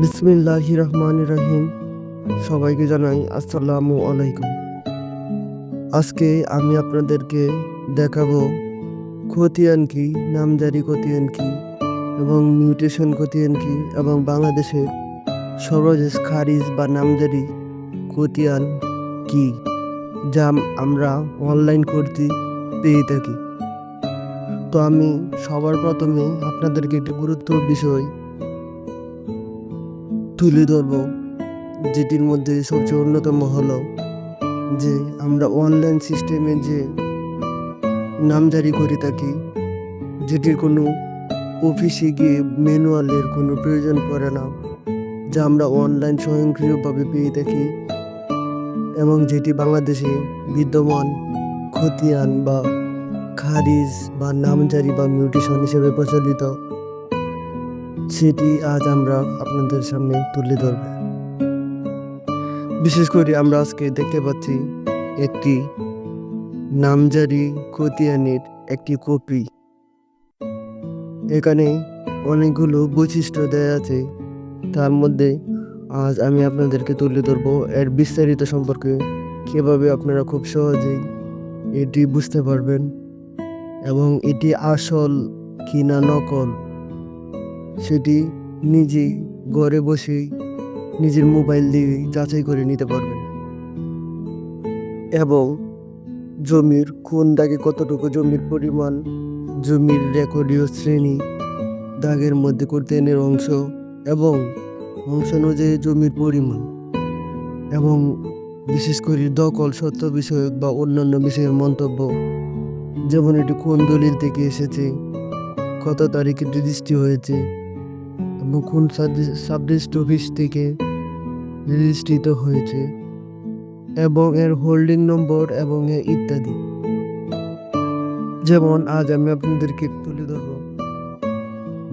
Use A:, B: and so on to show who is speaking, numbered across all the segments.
A: বিসমিল্লাহ রহমান রহিম সবাইকে জানাই আসসালামু আলাইকুম। আজকে আমি আপনাদেরকে দেখাবো খতিয়ান কি, নামজারি খতিয়ান কি এবং মিউটেশন খতিয়ান কি এবং বাংলাদেশের সর্বশেষ খারিজ বা নামজারি খতিয়ান কি যা আমরা অনলাইন করতে পেয়ে থাকি। তো আমি সবার প্রথমে আপনাদেরকে একটি গুরুত্ব বিষয় তুলে ধরব, যেটির মধ্যে সবচেয়ে অন্যতম হলো যে আমরা অনলাইন সিস্টেমে যে নাম জারি করে থাকি, যেটির কোনো অফিসে গিয়ে ম্যানুয়ালের কোনো প্রয়োজন পড়ে না, যা আমরা অনলাইন স্বয়ংক্রিয়ভাবে পেয়ে থাকি এবং যেটি বাংলাদেশে বিদ্যমান খতিয়ান বা খারিজ বা নামজারি বা মিউটেশন হিসেবে প্রচলিত। সেটি আজ আমরা আপনাদের সামনে তুলে ধরব। বিশেষ করে আমরা আজকে দেখতে পাচ্ছি একটি নামজারি খতিয়ানের একটি কপি। এখানে অনেকগুলো বৈশিষ্ট্য দেয়া আছে। তার মধ্যে আজ আমি আপনাদেরকে তুলে ধরবো এর বিস্তারিত সম্পর্কে। কীভাবে আপনারা খুব সহজেই এটি বুঝতে পারবেন এবং এটি আসল কি না নকল সেটি নিজেই ঘরে বসেই নিজের মোবাইল দিয়ে যাচাই করে নিতে পারবেন এবং জমির কোন দাগে কতটুকু জমির পরিমাণ, জমির রেকর্ডীয় শ্রেণি, দাগের মধ্যে কর্তনের অংশ এবং অংশ অনুযায়ী জমির পরিমাণ এবং বিশেষ করে দখল, সত্য বিষয়ক বা অন্যান্য বিষয়ের মন্তব্য। যেমন এটি কোন দলিল থেকে এসেছে, কত তারিখে রেজিস্ট্রি হয়েছে কোন সাবডিস্ট অফিস থেকে রেজিস্ট্রিত হয়েছে এবং এর হোল্ডিং নম্বর এবং ইত্যাদি। যেমন, আজ আমি আপনাদেরকে তুলে ধরব।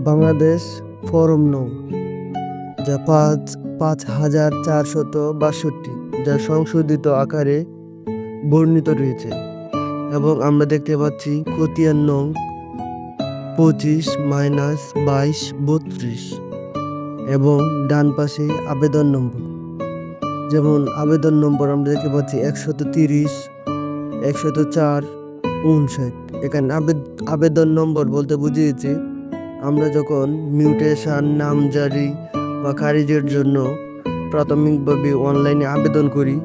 A: বাংলাদেশ ফরম নং যা পাঁচ পাঁচ হাজার চারশত বাষট্টি, যা সংশোধিত আকারে বর্ণিত রয়েছে। এবং আমরা দেখতে পাচ্ছি খতিয়ান নং পঁচিশ মাইনাস বাইশ বত্রিশ এবং ডান পাশে আবেদন নম্বর। যেমন আবেদন নম্বর আমরা দেখতে পাচ্ছি একশত তিরিশ, একশত চার, উনষাট। এখানে আবেদন নম্বর বলতে বুঝিয়েছি, আমরা যখন মিউটেশন নাম জারি বা খারিজের জন্য প্রাথমিকভাবে অনলাইনে আবেদন করি,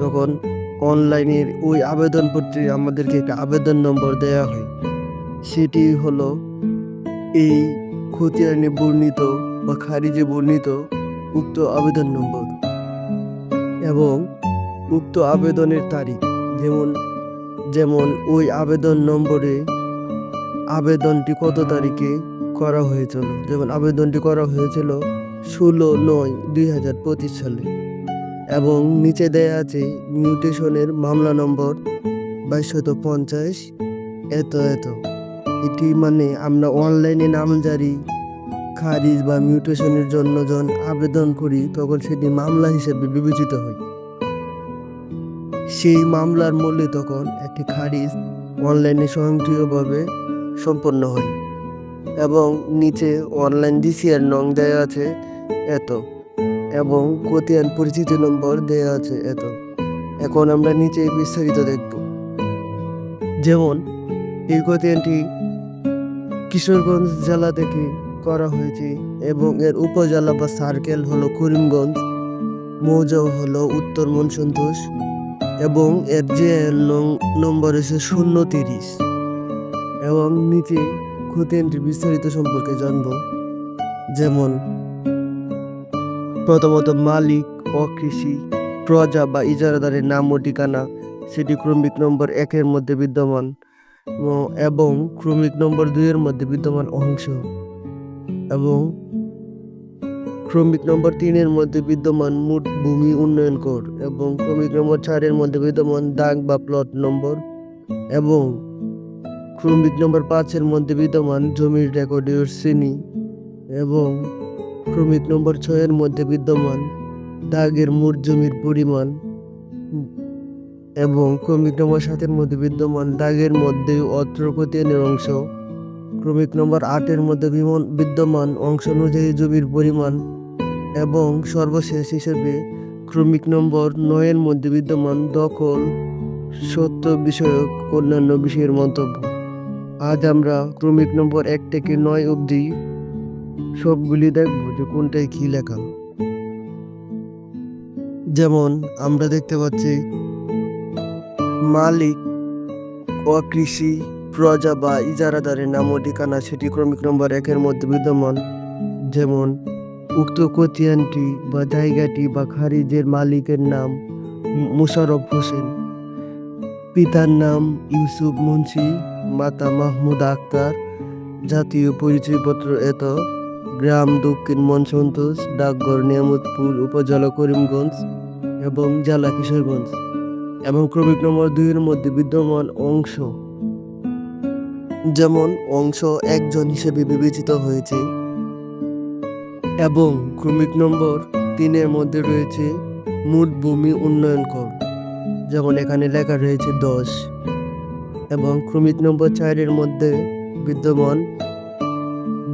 A: তখন অনলাইনের ওই আবেদনপত্রে আমাদেরকে একটা আবেদন নম্বর দেওয়া হয়। সেটি হলো এই খতিয়ানে বর্ণিত বা খারিজে বর্ণিত উক্ত আবেদন নম্বর এবং উক্ত আবেদনের তারিখ। যেমন যেমন ওই আবেদন নম্বরে আবেদনটি কত তারিখে করা হয়েছিল? যেমন আবেদনটি করা হয়েছিল ষোলো নয় দুই হাজার পঁচিশ সালে। এবং নিচে দেয়া আছে মিউটেশনের মামলা নম্বর বাইশশত পঞ্চাশ, এত এত। এটি মানে আমরা অনলাইনে নামজারি, খারিজ বা মিউটেশনের জন্য যখন আবেদন করি, তখন সেটি মামলা হিসেবে বিবেচিত হয়। সেই মামলার মূল্যে তখন একটি খারিজ অনলাইনে স্বয়ংক্রিয়ভাবে সম্পন্ন হয় এবং নিচে অনলাইন ডিসিআর নং দেওয়া আছে এত এবং খতিয়ান পরিচিতি নম্বর দেওয়া আছে এত। এখন আমরা নিচে বিস্তারিত দেখব। যেমন, এই খতিয়ানটি কিশোরগঞ্জ জেলা থেকে করা হয়েছে এবং এর উপজেলা বা সার্কেল হলো করিমগঞ্জ মৌজা হলো উত্তর মনসন্তোষ এবং এর যে নম্বর এসে শূন্য তিরিশ। এবং নিচে খতিয়ানটির বিস্তারিত সম্পর্কে জানব। যেমন, প্রথমত মালিক অকৃষি প্রজা বা ইজারাদারের নাম ও ঠিকানা, সেটি ক্রমিক নম্বর একের মধ্যে বিদ্যমান। এবং ক্রমিক নম্বর দুইয়ের মধ্যে বিদ্যমান অংশ এবং ক্রমিক নম্বর তিনের মধ্যে বিদ্যমান মোট ভূমি উন্নয়ন কর এবং ক্রমিক নম্বর চারের মধ্যে বিদ্যমান দাগ বা প্লট নম্বর এবং ক্রমিক নম্বর পাঁচের মধ্যে বিদ্যমান জমির রেকর্ডের শ্রেণি এবং ক্রমিক নম্বর ছয়ের মধ্যে বিদ্যমান দাগের মোট জমির পরিমাণ এবং ক্রমিক নম্বর সাতের মধ্যে বিদ্যমান দাগের মধ্যে অত্র অংশ। ক্রমিক নম্বর আটের মধ্যে বিদ্যমান অংশ অনুযায়ী জমির পরিমাণ এবং সর্বশেষ হিসেবে ক্রমিক নম্বর নয়ের মধ্যে বিদ্যমান দখল, সত্য বিষয়ক, অন্যান্য বিষয়ের মন্তব্য। আজ আমরা ক্রমিক নম্বর এক থেকে নয় অবধি সবগুলি দেখব যে কোনটায় কী লেখা। যেমন আমরা দেখতে পাচ্ছি মালিক কৃষি প্রজা বা ইজারাদারের নাম ও ঠিকানা সেটি ক্রমিক নম্বর একের মধ্যে বিদ্যমান। যেমন, উক্ত কতিয়ানটি বা জায়গাটি বা খারিজের মালিকের নাম মুশারফ হোসেন। পিতার নাম ইউসুফ মুন্সি, মাতা মাহমুদ আক্তার। জাতীয় পরিচয়পত্র এত, গ্রাম দক্ষিণ মনসন্তোষ, ডাকঘর নিয়ামতপুর, উপজেলা করিমগঞ্জ এবং জেলা কিশোরগঞ্জ। এবং ক্রমিক নম্বর দুইয়ের মধ্যে বিদ্যমান অংশ। যেমন, অংশ একজন হিসেবে বিবেচিত হয়েছে এবং ক্রমিক নম্বর তিনের মধ্যে রয়েছে মোট ভূমি উন্নয়ন কর, যেমন এখানে লেখা রয়েছে দশ। এবং ক্রমিক নম্বর চারের মধ্যে বিদ্যমান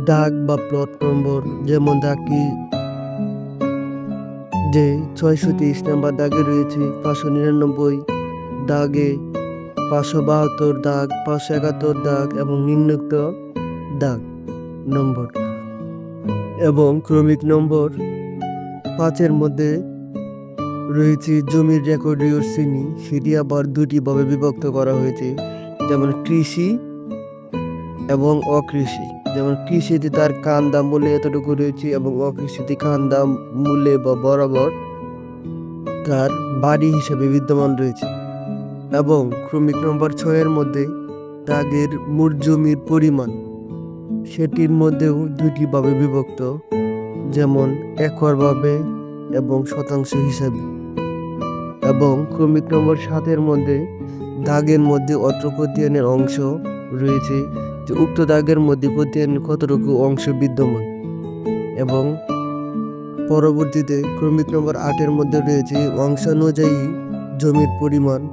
A: দাগ বা প্লট নম্বর, যেমন দাগটি যে ছয়শো তেইশ নাম্বার দাগে রয়েছে পাঁচশো নিরানব্বই দাগে, পাঁচশো বাহাত্তর দাগ, পাঁচশো একাত্তর দাগ এবং নিম্নোক্ত দাগ নম্বর। এবং ক্রমিক নম্বর পাঁচের মধ্যে রয়েছে জমির রেকর্ডীয় শ্রেণি। সেটি আবার দুটি ভাবে বিভক্ত করা হয়েছে। যেমন কৃষি এবং অকৃষি। যেমন কৃষিতে তার কান্দা মূল্যে এতটুকু রয়েছে এবং অকৃষিতে কান্দা মূল্যে বা বরাবর তার বাড়ি হিসেবে বিদ্যমান রয়েছে। এবং ক্রমিক নম্বর ছয়ের মধ্যে দাগের মোট জমির পরিমাণ, সেটির মধ্যেও দুটি ভাবে বিভক্ত, যেমন একরভাবে এবং শতাংশ হিসাবে। এবং ক্রমিক নম্বর সাতের মধ্যে দাগের মধ্যে অত্র অংশ রয়েছে যে উক্ত দাগের মধ্যে খতিয়ানের কতটুকু অংশ বিদ্যমান? এবং পরবর্তীতে ক্রমিক নম্বর আটের মধ্যে রয়েছে অংশানুযায়ী জমির পরিমাণ,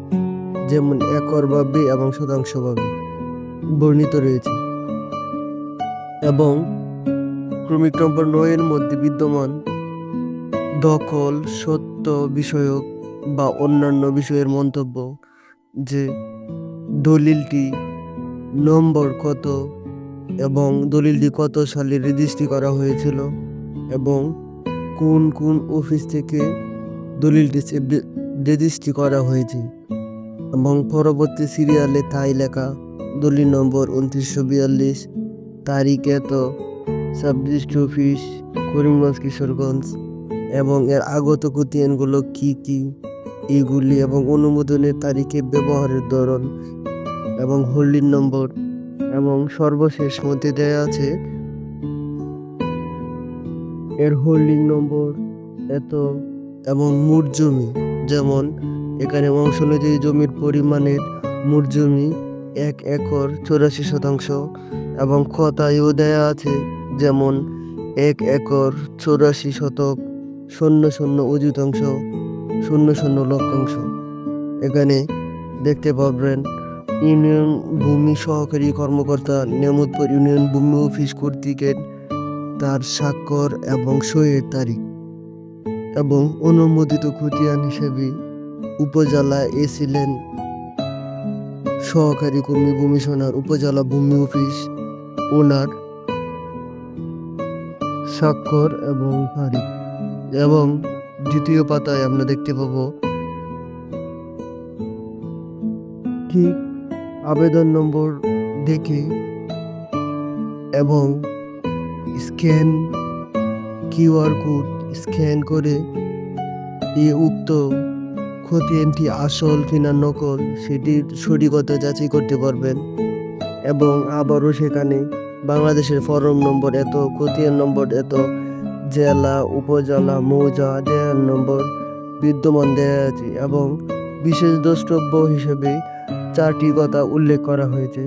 A: যেমন একরভাবে এবং শতাংশভাবে বর্ণিত রয়েছে। এবং ক্রমিক নম্বর নয়ের মধ্যে বিদ্যমান দখল, সত্য বিষয়ক বা অন্যান্য বিষয়ের মন্তব্য যে দলিলটি নম্বর কত এবং দলিলটি কত সালে রেজিস্ট্রি করা হয়েছিল এবং কোন কোন অফিস থেকে দলিলটি রেজিস্ট্রি করা হয়েছে এবং পরবর্তী সিরিয়ালে তাই লেখা দলিল নম্বর উনত্রিশশো বিয়াল্লিশ, তারিখ এত sub registry office Karimganj, Kishoreganj এবং এর আগত কুতিয়ানগুলো কি কি? এগুলি এবং অনুমোদনের তারিখে ব্যবহারের ধরন এবং হোল্ডিং নম্বর এবং সর্বশেষ মধ্যে দেয়া আছে, এর হোল্ডিং নম্বর, এত এবং মোট জমি, যেমন এখানে অংশ অনুযায়ী জমির পরিমাণের মোট জমি এক একর চৌরাশি শতাংশ এবং খতায়ও দেয়া আছে, যেমন এক একর চৌরাশি শতক শূন্য শূন্য অযুতাংশ শূন্য শূন্য লক্ষাংশ। এখানে দেখতে পাবেন ইউনিয়ন ভূমি সহকারী কর্মকর্তা নিয়ামতপুর ইউনিয়ন ভূমি অফিস কর্তৃকের তার স্বাক্ষর এবং সইয়ের তারিখ এবং অনুমোদিত খতিয়ান হিসেবে উপজেলা এ সহকারী কর্মী কমিশনার উপজেলা ভূমি অফিস ওনার স্বাক্ষর এবং তারিখ এবং দ্বিতীয় পাতায় আমরা দেখতে পাবো ঠিক আবেদন নম্বর দেখে এবং স্ক্যান, কিউআর কোড স্ক্যান করে এই উক্ত খতিয়ানটি আসল কিনা নকল সেটির সঠিকতা যাচাই করতে পারবেন এবং আবারও সেখানে বাংলাদেশের ফরম নম্বর এত খতিয়ান নম্বর এত, জেলা, উপজেলা, মৌজা জেলার নম্বর বিদ্যমান দেয়া আছে এবং বিশেষ দ্রষ্টব্য হিসেবে চারটি কথা উল্লেখ করা হয়েছে।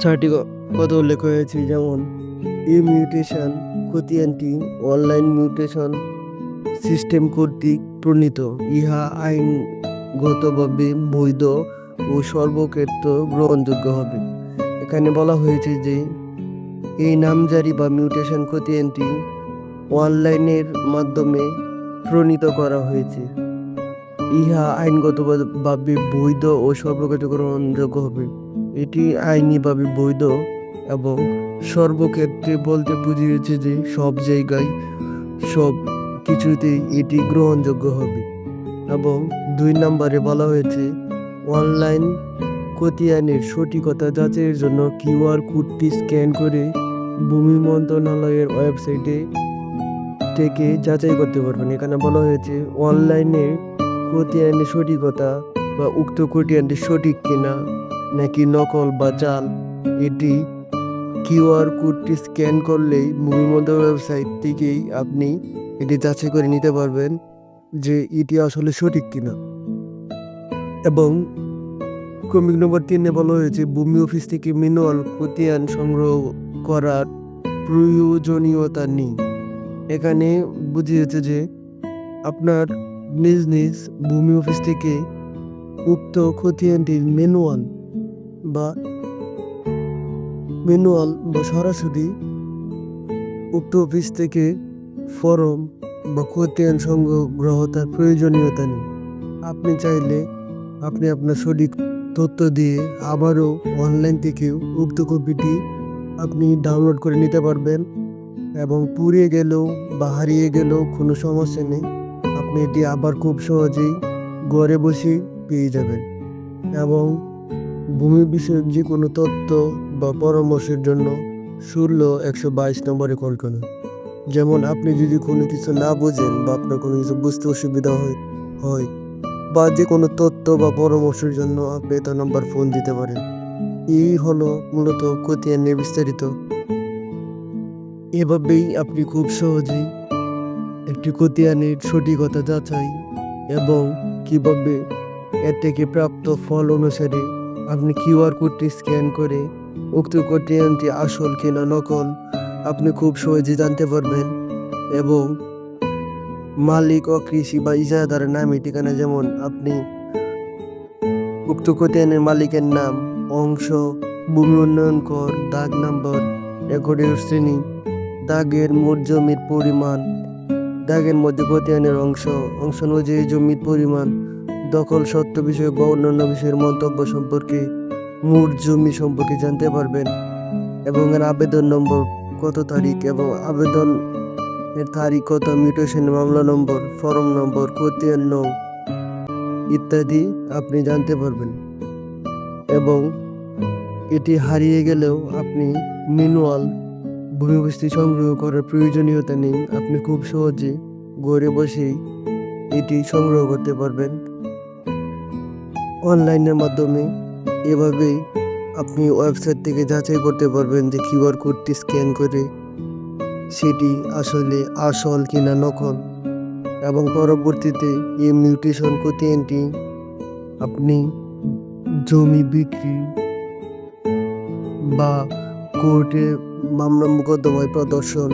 A: চারটি কথা উল্লেখ হয়েছে, যেমন ই মিউটেশন খতিয়ানটি অনলাইন মিউটেশন সিস্টেম কর্তৃক প্রণীত। ইহা আইনগতভাবে বৈধ ও সর্বক্ষেত্র গ্রহণযোগ্য হবে। এখানে বলা হয়েছে যে, এই নামজারি বা মিউটেশন খতিয়ানটি অনলাইনের মাধ্যমে প্রণীত করা হয়েছে। ইহা আইনগতভাবে বৈধ ও সর্বকার্যকরণযোগ্য হবে। এটি আইনিভাবে বৈধ এবং সর্বক্ষেত্রে বলতে বুঝিয়েছে যে সব জায়গায় সব কিছুতেই এটি গ্রহণযোগ্য হবে এবং দুই নম্বরে বলা হয়েছে, অনলাইন খতিয়ানের সঠিকতা যাচাইয়ের জন্য কিউআর কোডটি স্ক্যান করে ভূমি মন্ত্রণালয়ের ওয়েবসাইটে থেকে যাচাই করতে পারবেন। এখানে বলা হয়েছে, অনলাইনে খতিয়ানের সঠিকতা বা উক্ত খতিয়ানটি সঠিক কিনা, নাকি নকল বা জাল, এটি কিউআর কোডটি স্ক্যান করলেই ভূমি মন্ত্রণালয় ওয়েবসাইট থেকেই আপনি এটি যাচাই করে নিতে পারবেন যে এটি আসলে সঠিক কিনা। এবং ক্রমিক নম্বর তিনে বলা হয়েছে, ভূমি অফিস থেকে ম্যানুয়াল খতিয়ান সংগ্রহ করার প্রয়োজনীয়তা নেই। এখানে বুঝিয়েছে যে আপনার নিজ নিজ ভূমি অফিস থেকে উক্ত খতিয়ানটির ম্যানুয়াল বা ম্যানুয়াল বা সরাসরি উক্ত অফিস থেকে ফরম বা খতিয়ান সংগ্রহ তার প্রয়োজনীয়তা নেই আপনি চাইলে আপনি আপনার সঠিক তথ্য দিয়ে আবারও অনলাইন থেকেও উক্ত কপিটি আপনি ডাউনলোড করে নিতে পারবেন এবং পুড়িয়ে গেলেও বা হারিয়ে গেলেও কোনো সমস্যা নেই। আপনি এটি আবার খুব সহজেই ঘরে বসে পেয়ে যাবেন এবং ভূমি বিষয়ক যে কোনো তথ্য বা পরামর্শের জন্য ষোলো একশো বাইশ নম্বরে কল করুন। যেমন আপনি যদি কোনো কিছু না বোঝেন বা আপনার কোনো কিছু বুঝতে অসুবিধা হয় বা যে কোনো তথ্য বা পরামর্শের জন্য আপনি এটা নাম্বার ফোন দিতে পারেন। এই হলো মূলত খতিয়ানের বিস্তারিত। এভাবেই আপনি খুব সহজেই একটি খতিয়ানের সঠিকতা যাচাই এবং কীভাবে এর থেকে প্রাপ্ত ফল অনুসারে আপনি কিউআর কোডটি স্ক্যান করে উক্ত খতিয়ানটি আসল কিনা নকল আপনি খুব সহজে জানতে পারবেন এবং মালিক ও কৃষি বা ইজারাদারের নামে ঠিকানা যেমন আপনি উক্ত খতিয়ানের মালিকের নাম, অংশ, ভূমি উন্নয়ন কর, দাগ নাম্বার রেকর্ডের শ্রেণি, দাগের মোট জমির পরিমাণ দাগের মধ্যে খতিয়ানের অংশ অংশ অনুযায়ী জমির পরিমাণ, দখল সত্য বিষয় বা অন্যান্য বিষয়ের মন্তব্য সম্পর্কে মোট জমি সম্পর্কে জানতে পারবেন এবং এর আবেদন নম্বর কত তারিখ এবং আবেদন এর তারিখ কত, মিউটেশন মামলা নম্বর, ফর্ম নম্বর খতিয়ান নং ইত্যাদি আপনি জানতে পারবেন এবং এটি হারিয়ে গেলেও আপনি ম্যানুয়াল ভূমিবস্তি সংগ্রহ করার প্রয়োজনীয়তা নেই। আপনি খুব সহজে ঘরে বসেই এটি সংগ্রহ করতে পারবেন। অনলাইনের মাধ্যমে এভাবেই আপনি ওয়েবসাইট থেকে যাচাই করতে পারবেন যে কিউআর কোডটি স্ক্যান করে সেটি আসলে আসল কিনা নকল এবং পরবর্তীতে এই মিউটেশন খতিয়ানটি আপনি জমি বিক্রি বা কোর্টে মামলা মোকদ্দমায় প্রদর্শন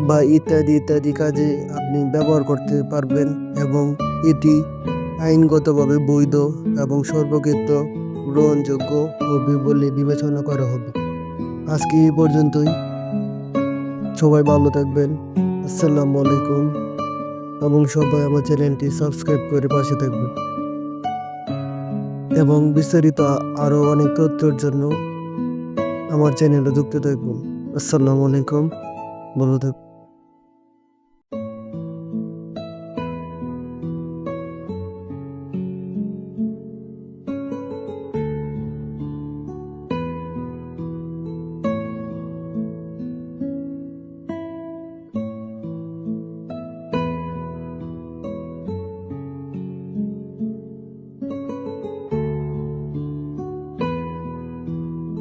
A: বা ইত্যাদি ইত্যাদি কাজে আপনি ব্যবহার করতে পারবেন এবং এটি আইনগতভাবে বৈধ এবং সর্বক্ষেত্র গ্রহণযোগ্য হবে বলে বিবেচনা করা হবে। আজকে এই পর্যন্তই। সবাই ভালো থাকবেন। আসসালামু আলাইকুম এবং সবাই আমার চ্যানেলটি সাবস্ক্রাইব করে পাশে থাকবেন। এবং বিস্তারিত আরও অনেক তথ্যের জন্য আমার চ্যানেলে যুক্ত থাকবেন আসসালামু আলাইকুম। ভালো থাকবেন